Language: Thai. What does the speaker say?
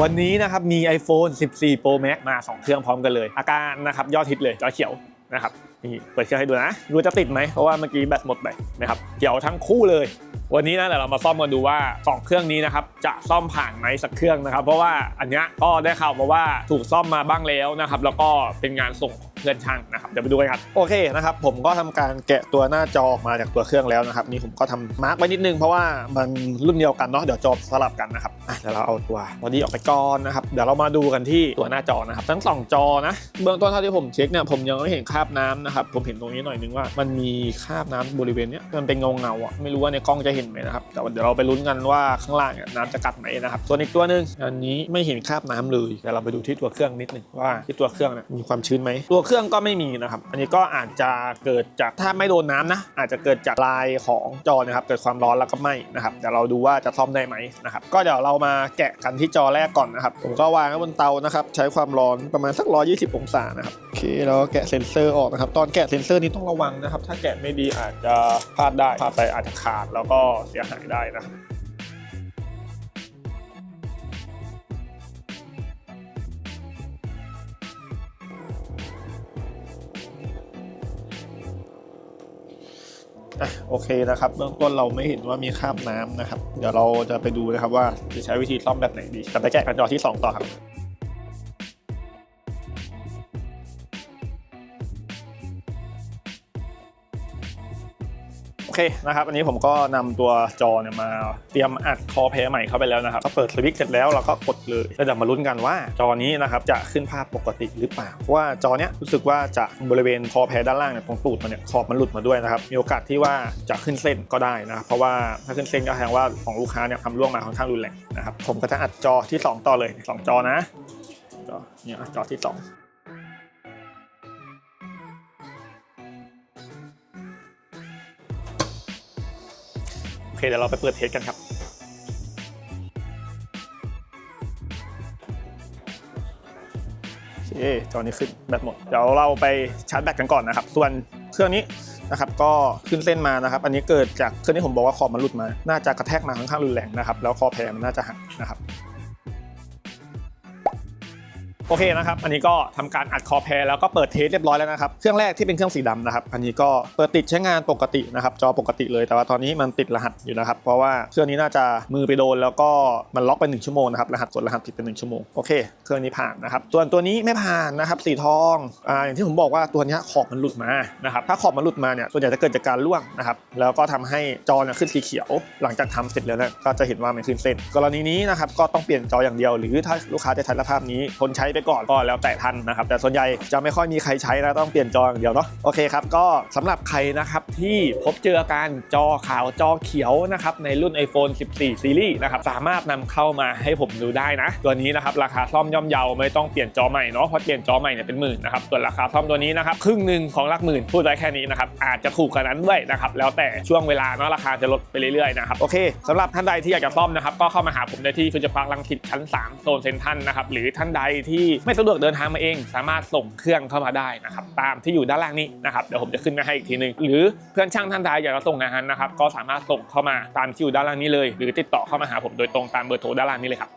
วันนี้นะครับมี iPhone 14 Pro Max มา 2 เครื่องพร้อมกันเลย อาการนะครับยอดฮิตเลยจอเขียวนะครับนี่เปิดเครื่องให้ดูนะรู้จะติดไหมเพราะว่าเมื่อกี้แบตหมดไปนะครับเขียวทั้งคู่เลย วันนี้นะเดี๋ยวเรามาซ่อมกันดูว่า 2 เครื่องนี้นะครับจะซ่อมผ่านไหมสักเครื่องนะครับ เพราะว่าอันนี้ก็ได้ข่าวมาว่าถูกซ่อมมาบ้างแล้วนะครับแล้วก็เป็นงานส่งของเพื่อนช่างนะครับเดี๋ยวไปดูกันครับโอเคนะครับผมก็ทำการแกะตัวหน้าจอออกมาจากตัวเครื่องแล้วนะครับนี่ผมก็ทำมาร์กไว้นิดนึงเพราะว่ามันรุ่นเดียวกันเนาะเดี๋ยวจอสลับกันนะครับเดี๋ยวเราเอาตัวบอดี้ออกไปก่อนนะครับเดี๋ยวเรามาดูกันที่ตัวหน้าจอนะครับทั้งสองจอนะเบื้องต้นเท่าที่ผมเช็คเนี่ยผมยังไม่เห็นคราบน้ำนะครับผมเห็นตรงนี้หน่อยนึงว่ามันมีคราบน้ำบริเวณเนี้ยมันเป็นเงาเงาอะไม่รู้ว่าในกล้องจะเห็นไหมนะครับแต่เดี๋ยวเราไปลุ้นกันว่าข้างล่างน้ำจะกัดไหมนะครับส่วนอีกตัวหนึ่งอันนี้ไม่เห็นคราบน้ำเลยเดี๋ยวเราไปดูที่ตัวเครื่องนิดหนึ่งว่าที่ตัวเครื่องมีความชื้นไหมตัวเครื่องก็ไม่มีนะครับอันนี้ก็อาจจะเกิดจากถ้าไม่โดนน้ำนะ อาจจะเกิดจากลายของจอนะครับเกิดความร้อนแล้วก็ไหมนะครับเดี๋ยวเราดูว่าจะซ่อมได้ไหมนะครับก็เดี๋ยวเรามาแกะกันที่จอแรกก่อนนะครับผมก็วางไว้บนเตานะครับใช้ความร้อนประมาณสัก 120 องศานะครับโอเคเราก็แกะเซ็นเซอร์ออกนะครับตอนแกะเซ็นเซอร์นี้ต้องระวังนะครับถ้าแกะไม่ดีอาจจะพลาดได้พลาดไปอาจจะขาดแล้วก็เสียหายได้นะอะโอเคนะครับเบื้องต้นเราไม่เห็นว่ามีคราบน้ำนะครับ เดี๋ยวเราจะไปดูนะครับว่าจะใช้วิธีซ่อมแบบไหนดีกลับไปแกะกันจอที่ 2 ต่อครับ เคนะครับอันนี้ผมก็นำตัวจอเนี่ยมาเตรียมอัดคอแพรใหม่เข้าไปแล้วนะครับก็เปิดสวิตช์เสร็จแล้วเราก็กดเลยแล้วเดี๋ยวมาลุ้นกันว่าจอนี้นะครับจะขึ้นภาพปกติหรือเปล่าว่าจอเนี้ยรู้สึกว่าจะบริเวณคอแพรด้านล่างเนี่ยตรงตูดมันเนี่ยขอบมันหลุดมาด้วยนะครับมีโอกาสที่ว่าจะขึ้นเส้นก็ได้นะครับเพราะว่าถ้าขึ้นเส้นก็แสดงว่าของลูกค้าเนี่ยทำร่วงมาค่อนข้างรุนแรงนะครับผมก็จะอัดจอที่ 2 ต่อเลย 2 จอนะจอเนี่ยจอที่ 2 เคเดี๋ยวเราไปเปิดเทสกันครับโอเคจอนี้ขึ้นแบตหมด เดี๋ยวเราไปชาร์จแบตกันก่อนนะครับ ส่วนเครื่องนี้นะครับก็ขึ้นเส้นมานะครับ อันนี้เกิดจากเครื่องที่ผมบอกว่าขอบมันหลุดมา น่าจะกระแทกมาค่อนข้างรุนแรงนะครับ แล้วคอแพรมันน่าจะหักนะครับ โอเคนะครับ อันนี้ก็ทำการอัดคอแพรแล้วก็เปิดเทสเรียบร้อยแล้วนะครับ เครื่องแรกที่เป็นเครื่องสีดำนะครับ อันนี้ก็เปิดติดใช้งานปกตินะครับ จอปกติเลย แต่ว่าตอนนี้มันติดรหัสอยู่นะครับ เพราะว่าเครื่องนี้น่าจะมือไปโดนแล้วก็มันล็อกไป1ชั่วโมงนะครับ รหัสกดรหัสผิดเป็น1ชั่วโมง โอเค เครื่องนี้ผ่านนะครับ ส่วนตัวนี้ไม่ผ่านนะครับ สีทอง อ่า อย่างที่ผมบอกว่าตัวนี้ขอบมันหลุดมา นะครับ ถ้าขอบมันหลุดมาเนี่ย ส่วนใหญ่จะเกิดจากการร่วงนะครับ แล้วก็ทำให้จอเนี่ยขึ้นสีเขียว หลังจากทำเสร็จแล้วเนี่ยก็จะเห็นว่ามันขึ้นเส้น กรณีนี้นะครับก็ต้องเปลี่ยนจออย่างเดียว หรือถ้าลูกค้าจะใช้สภาพนี้ทนใช้ไปก่อนก็แล้วแต่ท่านนะครับ แต่ส่วนใหญ่จะไม่ค่อยมีใครใช้นะต้องเปลี่ยนจออย่างเดียวเนาะโอเคครับก็สำหรับใครนะครับที่พบเจออาการจอขาวจอเขียวนะครับในรุ่น iPhone 14ซีรีส์นะครับสามารถนำเข้ามาให้ผมดูได้นะ ตัวนี้นะครับราคาซ่อมย่อมเยาไม่ต้องเปลี่ยนจอใหม่เนาะเพราะเปลี่ยนจอใหม่เนี่ยเป็นหมื่นนะครับส่วนราคาซ่อมตัวนี้นะครับครึ่งหนึ่งของหลักหมื่นพูดได้แค่นี้นะครับอาจจะถูกกว่านั้นด้วยนะครับแล้วแต่ช่วงเวลาเนาะราคาจะลดไปเรื่อยๆนะครับโอเคสำหรับท่านใดที่อยากจะซ่อมนะครับก็เข้ามาหาผมได้ที่ฟิวเจอร์พาร์คลังสิตชั้น 3 โซนเซ็นทรัลนะครับหรือท่านใดที่ไม่สะดวกเดินทางมาเอง สามารถส่งเครื่องเข้ามาได้นะครับตามที่อยู่ด้านล่างนี้นะครับเดี๋ยวผมจะขึ้นมาให้อีกทีหนึง หรือเพื่อนช่างท่านใดอยากจะส่งงานนะครับก็สามารถส่งเข้ามาตามที่อยู่ด้านล่างนี้เลย หรือติดต่อเข้ามาหาผมโดยตรงตามเบอร์โทรด้านล่างนี้เลยครับ